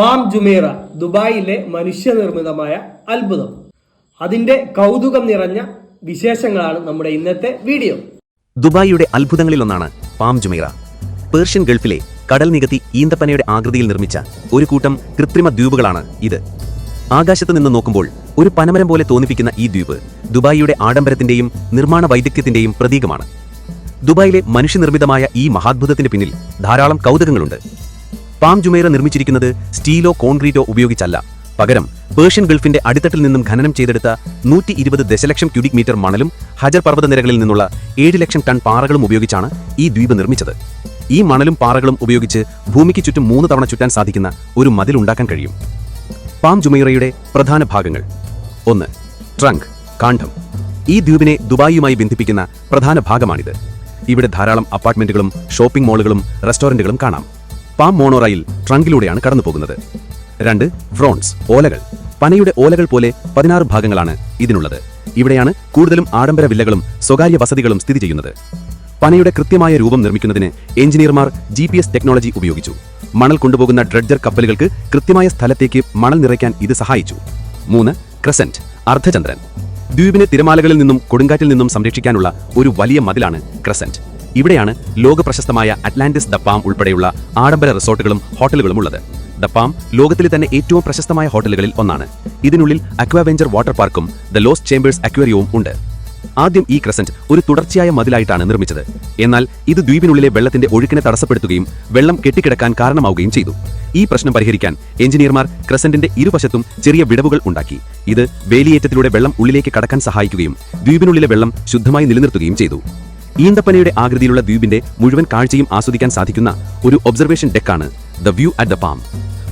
Palm Jumeirah ദുബായിലെ മനുഷ്യനിർമ്മിതമായ അത്ഭുതം. അതിന്റെ കൗതുകം നിറഞ്ഞ വിശേഷങ്ങളാണ് നമ്മുടെ ഇന്നത്തെ വീഡിയോ. ദുബായിയുടെ അത്ഭുതങ്ങളിലൊന്നാണ് പാം ജുമേറ. പേർഷ്യൻ ഗൾഫിലെ കടൽ നികത്തി ഈന്തപ്പനയുടെ ആകൃതിയിൽ നിർമ്മിച്ച ഒരു കൂട്ടം കൃത്രിമ ദ്വീപുകളാണ് ഇത്. ആകാശത്ത് നിന്ന് നോക്കുമ്പോൾ ഒരു പനമരം പോലെ തോന്നിപ്പിക്കുന്ന ഈ ദ്വീപ് ദുബായിയുടെ ആഡംബരത്തിന്റെയും നിർമ്മാണ വൈദഗ്ധ്യത്തിന്റെയും പ്രതീകമാണ്. ദുബായിലെ മനുഷ്യനിർമ്മിതമായ ഈ മഹാത്ഭുതത്തിന് പിന്നിൽ ധാരാളം കൗതുകങ്ങളുണ്ട്. പാം ജുമേറ നിർമ്മിച്ചിരിക്കുന്നത് സ്റ്റീലോ കോൺക്രീറ്റോ ഉപയോഗിച്ചല്ല. പകരം പേർഷ്യൻ ഗൾഫിന്റെ അടിത്തട്ടിൽ നിന്നും ഖനനം ചെയ്തെടുത്ത നൂറ്റി ഇരുപത് ദശലക്ഷം ക്യൂബിക് മീറ്റർ മണലും ഹജർ പർവതനിരകളിൽ നിന്നുള്ള ഏഴ് ലക്ഷം ടൺ പാറകളും ഉപയോഗിച്ചാണ് ഈ ദ്വീപ് നിർമ്മിച്ചത്. ഈ മണലും പാറകളും ഉപയോഗിച്ച് ഭൂമിക്ക് ചുറ്റും മൂന്ന് തവണ ചുറ്റാൻ സാധിക്കുന്ന ഒരു മതിൽ ഉണ്ടാക്കാൻ കഴിയും. പാം ജുമൈറയുടെ പ്രധാന ഭാഗങ്ങൾ. ഒന്ന് ട്രങ്ക് കാണ്ഡം. ഈ ദ്വീപിനെ ദുബായിയുമായി ബന്ധിപ്പിക്കുന്ന പ്രധാന ഭാഗമാണിത്. ഇവിടെ ധാരാളം അപ്പാർട്ട്മെന്റുകളും ഷോപ്പിംഗ് മാളുകളും റെസ്റ്റോറന്റുകളും കാണാം. പാം മോണോറയിൽ ട്രങ്കിലൂടെയാണ് കടന്നുപോകുന്നത്. രണ്ട് ഫ്രോൺസ് ഓലകൾ. പനയുടെ ഓലകൾ പോലെ പതിനാറ് ഭാഗങ്ങളാണ് ഇതിനുള്ളത്. ഇവിടെയാണ് കൂടുതലും ആഡംബര വില്ലകളും സ്വകാര്യ വസതികളും സ്ഥിതി ചെയ്യുന്നത്. പനയുടെ കൃത്യമായ രൂപം നിർമ്മിക്കുന്നതിന് എഞ്ചിനീയർമാർ ജി ടെക്നോളജി ഉപയോഗിച്ചു. മണൽ കൊണ്ടുപോകുന്ന ഡ്രഡ്ജർ കപ്പലുകൾക്ക് കൃത്യമായ സ്ഥലത്തേക്ക് മണൽ നിറയ്ക്കാൻ ഇത് സഹായിച്ചു. മൂന്ന് ക്രസന്റ് അർദ്ധചന്ദ്രൻ. ദ്വീപിനെ തിരമാലകളിൽ നിന്നും കൊടുങ്കാറ്റിൽ നിന്നും സംരക്ഷിക്കാനുള്ള ഒരു വലിയ മതിലാണ് ക്രസന്റ്. ഇവിടെയാണ് ലോക പ്രശസ്തമായ അറ്റ്ലാന്റിസ് ദ പാം ഉൾപ്പെടെയുള്ള ആഡംബര റിസോർട്ടുകളും ഹോട്ടലുകളും ഉള്ളത്. ദ പാം ലോകത്തിലെ തന്നെ ഏറ്റവും പ്രശസ്തമായ ഹോട്ടലുകളിൽ ഒന്നാണ്. ഇതിനുള്ളിൽ അക്വാവെഞ്ചർ വാട്ടർ പാർക്കും ദ ലോസ് ചേംബേഴ്സ് അക്വേറിയവും ഉണ്ട്. ആദ്യം ഈ ക്രസന്റ് ഒരു തുടർച്ചയായ മതിലായിട്ടാണ് നിർമ്മിച്ചത്. എന്നാൽ ഇത് ദ്വീപിനുള്ളിലെ വെള്ളത്തിന്റെ ഒഴുക്കിനെ തടസ്സപ്പെടുത്തുകയും വെള്ളം കെട്ടിക്കിടക്കാൻ കാരണമാവുകയും ചെയ്തു. ഈ പ്രശ്നം പരിഹരിക്കാൻ എഞ്ചിനീയർമാർ ക്രസന്റിന്റെ ഇരുവശത്തും ചെറിയ വിടവുകൾ ഉണ്ടാക്കി. ഇത് വേലിയേറ്റത്തിലൂടെ വെള്ളം ഉള്ളിലേക്ക് കടക്കാൻ സഹായിക്കുകയും ദ്വീപിനുള്ളിലെ വെള്ളം ശുദ്ധമായി നിലനിർത്തുകയും ചെയ്തു. ഈന്തപ്പനയുടെ ആകൃതിയിലുള്ള ദ്വീപിന്റെ മുഴുവൻ കാഴ്ചയും ആസ്വദിക്കാൻ സാധിക്കുന്ന ഒരു observation ഡെക്കാണ് the View at the Palm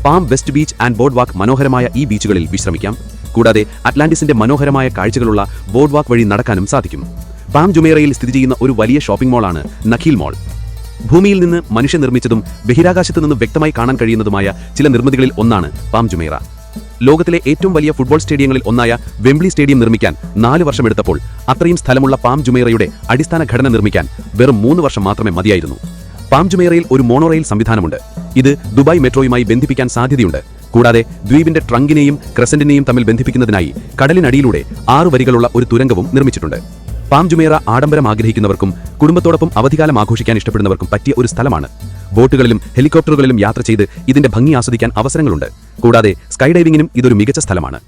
Palm West Beach and boardwalk മനോഹരമായ ഈ ബീച്ചുകളിൽ വിശ്രമിക്കാം. കൂടാതെ അറ്റ്ലാന്റിസിന്റെ മനോഹരമായ കാഴ്ചകളുള്ള ബോർഡ് വാക്ക് വഴി നടക്കാനും സാധിക്കും. പാം ജുമേറയിൽ സ്ഥിതി ചെയ്യുന്ന ഒരു വലിയ ഷോപ്പിംഗ് മാളാണ് നഖീൽ മാൾ ഭൂമിയിൽ നിന്ന് മനുഷ്യ നിർമ്മിച്ചതും ബഹിരാകാശത്ത് നിന്ന് വ്യക്തമായി കാണാൻ കഴിയുന്നതുമായ ചില നിർമ്മിതികളിൽ ഒന്നാണ് പാം ജുമേറ ലോകത്തിലെ ഏറ്റവും വലിയ ഫുട്ബോൾ സ്റ്റേഡിയങ്ങളിൽ ഒന്നായ വെംബ്ലി സ്റ്റേഡിയം നിർമ്മിക്കാൻ നാല് വർഷമെടുത്തപ്പോൾ അത്രയും സ്ഥലമുള്ള പാം ജുമേറയുടെ അടിസ്ഥാന ഘടന നിർമ്മിക്കാൻ വെറും മൂന്ന് വർഷം മാത്രമേ മതിയായിരുന്നു. പാം ജുമേറയിൽ ഒരു മോണോറെയിൽ സംവിധാനമുണ്ട്. ഇത് ദുബായ് മെട്രോയുമായി ബന്ധിപ്പിക്കാൻ സാധ്യതയുണ്ട്. കൂടാതെ ദ്വീപിന്റെ ട്രങ്കിനെയും ക്രസന്റിനെയും തമ്മിൽ ബന്ധിപ്പിക്കുന്നതിനായി കടലിനടിയിലൂടെ ആറു വരികളുള്ള ഒരു തുരങ്കവും നിർമ്മിച്ചിട്ടുണ്ട്. പാം ജുമേറ ആഡംബരം ആഗ്രഹിക്കുന്നവർക്കും കുടുംബത്തോടൊപ്പം അവധികാലം ആഘോഷിക്കാൻ ഇഷ്ടപ്പെടുന്നവർക്കും പറ്റിയ ഒരു സ്ഥലമാണ്. ബോട്ടുകളിലും ഹെലികോപ്റ്ററുകളിലും യാത്ര ചെയ്ത് ഇതിന്റെ ഭംഗി ആസ്വദിക്കാൻ അവസരങ്ങളുണ്ട്. കൂടാതെ സ്കൈഡൈവിംഗിനും ഇതൊരു മികച്ച സ്ഥലമാണ്.